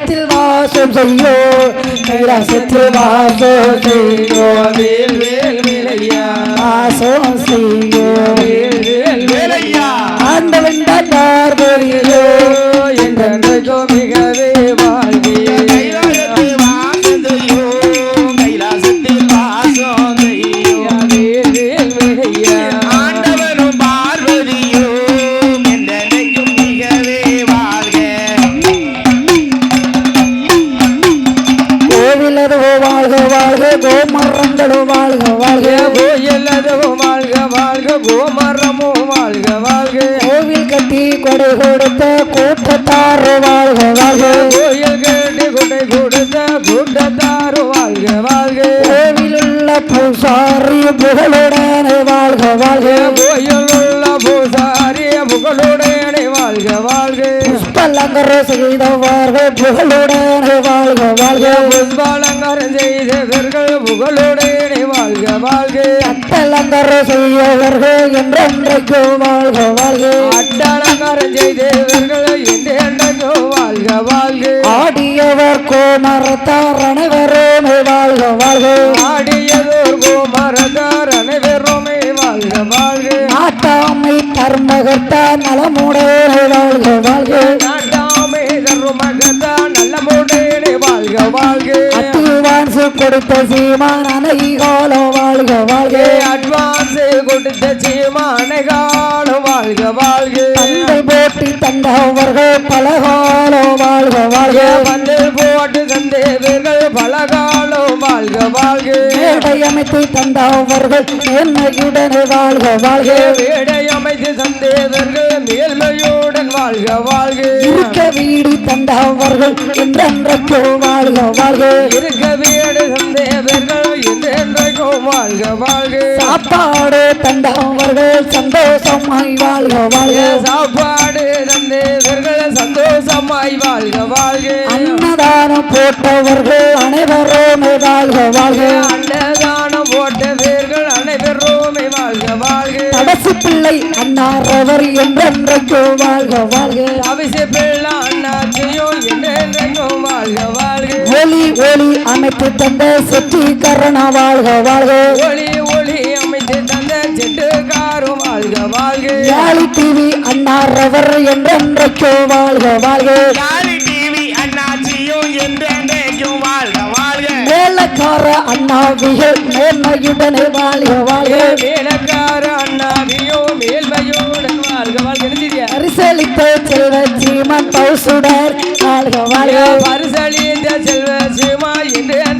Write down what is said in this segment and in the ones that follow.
வாசம் செய்யோ கைலாசத்தில் வாசம் செய்யோ. வேல் வேல் வேலையா வாசம் செய்யோ. வேல் வேல் வேலையா ஆண்டவன் பார்வையோ என்றென்றைக்கோ வாழ்க வாழ்க கோமரங்களோ வாழ்க வாழ்க. கோயில்லதோ வாழ்க வாழ்க கோமரமோ வாழ்க வாழ்க. கோவில் கட்டி கொடை கொடுத்த கூட்டத்தாரோ வாழ்க வாழ்க. கோயில் கேட்டு கொடை கொடுத்த கூட்டத்தாரு வாழ்க வாழ்க. கோவிலுள்ள பூசாரி புகழுடனே புஷ்பலங்கர செய்தவர்கள் புகழுடனே வாழ்க வாழ்க புஷ்பாலங்காரம் செய்தவர்கள் புகழுடனே வாழ்க வாழ்க அட்டலங்கரம் செய்தவர்கள் என்றென்றைக்கு வாழ்க வாழ்க அட்டலங்காரம் செய்தவர்கள் என்றென்றோ வாழ்க வாழ்க ஆடியவர் கோமரத்தார் அனைவரும் வாழ்க வாழ்க ஆடியதோர் கோமரதார் அனைவருமே வாழ்க வாழ்க நாட்டாமை தர்மகர்த்தார் நலமுடனே வாழ்க வாழ்க. தருமகதா நல்ல முடனே வாழ்க வாழ்க. அட்டுவான்சு கொடுத்த சீமான் அனைகாலோ வாழ்க வாழ்க. அட்வான்ஸ் கொடுத்த சீமான காலம் வாழ்க வாழ்க. தந்தை போட்டி தந்தவர்கள் பலகாலோ வாழ்க வாழ்க. வந்து போட்டு சந்தேகங்கள் பல காலம் வாழ்க வாழ்க. மேடை அமைத்து தந்தவர்கள் மேன்மையுடனே வாழ்க வாழ்க. வேடை அமைத்து சந்தேகர்கள் மேல்மையுடன் வாழ்க வாழ்க. இருக்க வீடு தந்தவர்கள் என்றென்றைக்கு வாழ்க வாழ்க. இருக்க வீடு சந்தேகர்கள் என்றென்றைக்கும் வாழ்க வாழ்க. சாப்பாடு தந்தவர்கள் சந்தோஷமாய் வாழ்க வாழ்க. சாப்பாடு தந்தேவர்கள் சந்தோஷமாய் வாழ்க வாழ்க. அன்னதானம் போட்டவர்கள் அனைவரும் வாழ்க வாழ்க. அன்னதானம் போட்டவர்கள் அனைவருமே வாழ்க வாழ்க. கடைசி பிள்ளை அன்னாரவர் என்றென்றைக்கு வாழ்க வாழ்க. அபிஷே பிள்ளை அண்ணாச்சியும் என்றென்றைக்கும் வாழ்க வாழ்க. ஒளி ஒளி அமைத்து தந்த செட்டி கரணா வாழ்க வாழ்க. ஒளி ஒளி அமைத்து தந்த செட்டுக்காரும் வாழ்க வாழ்க. யாழி டிவி அன்னாரவர் என்றென்றைக்கு வாழ்க வாழ்க. அண்ணாவிகள் மேன்மையுடனே வாழ்க வாழ்க. வேலைக்கார அண்ணாவியும் மேல்மையுடன் வாழ்க வாழ்க. நினைச்சிட்டியா பரிசளித்த செல்வ சீமன் பௌசுடர் வாழ்க வாழ்க. சிவமா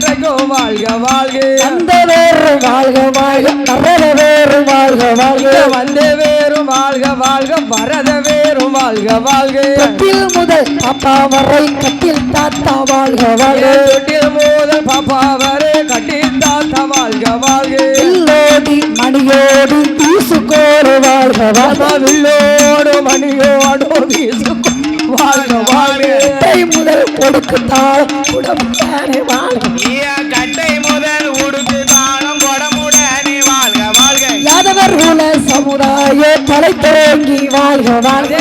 என்று என்றைக்கும் வாழ்க வாழ்க. அந்த வேறு வாழ்க வாழ்க நரத வேறு வாழ்க வாழ்க. வந்த வேறும் வாழ்க வாழ்க வரத வேறும் வாழ்க வாழ்க. கட்டில் முதல் அப்பா வரை கட்டில் தாத்தா வாழ்க வாழ்க. தொட்டில் முதல் பாப்பா வரை கட்டி தாத்தா வாழ்க வாழ்க. எல்லோடி மணியோடு தூசுக்கோடு வாழ்க வாழ்க. வில்லோடு மணியோடு வீசும் வாழ்க வாழ்க கை முதல் கொடுக்கு தாழ் உடம்புதானே வாழ்க. கட்டை முதல் உடுத்து தாளம் கொடமுடனே வாழ்க வாழ்க. யாதவர் சமுதாய தலை தோங்கி வாழ்க வாழ்க.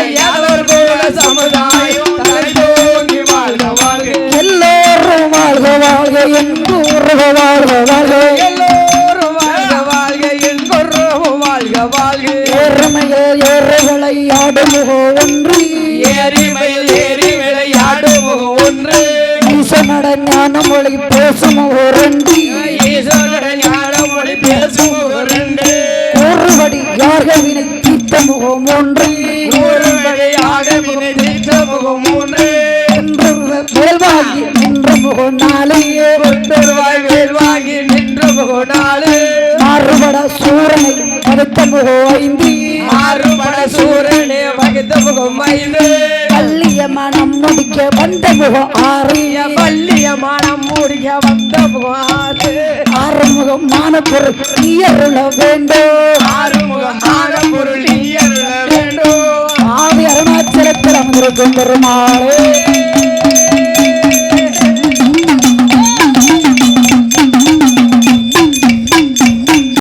வாழ்க வாழ்க. ஏறுமையில் ஏறுகளை ஆடுமுகோ ஒன்று. ஏரிமையில் ஏறி விளையாடும் ஒன்று. ஈசனட ஞான மொழி பேசும் ஒரண்டி ஈஸ்வரன் ஞான மொழி பேசும் ரெண்டு. ஒருபடி வினை தீர்த்த முகம் ஒன்று ஒரு வழியாக முனைத்த முகம் மூன்று. என்று மேல்வாகி நின்ற முகம் நாளையே ஒருவாய் வேல் வாங்கி நின்ற முகம் நாலு. மாறுபட சூரனை அடுத்த முகம் ஐந்து. மாறுபட சூரனே வகித்த முகம் ஐந்து. கல்லிய மனம் முடிக்க வந்த முகம் ஆறு. பள்ளிய மானம் மூடிய வந்த முகம் ஆறு. ஆறுமுகம் மானப்பொருள் நீயருள வேண்டும். ஆறுமுகம் ஆன பொருள் நீ அருள வேண்டும். ஆதி அருணாச்சலத்தில் அமர்ந்திருக்கும் பெருமாளே.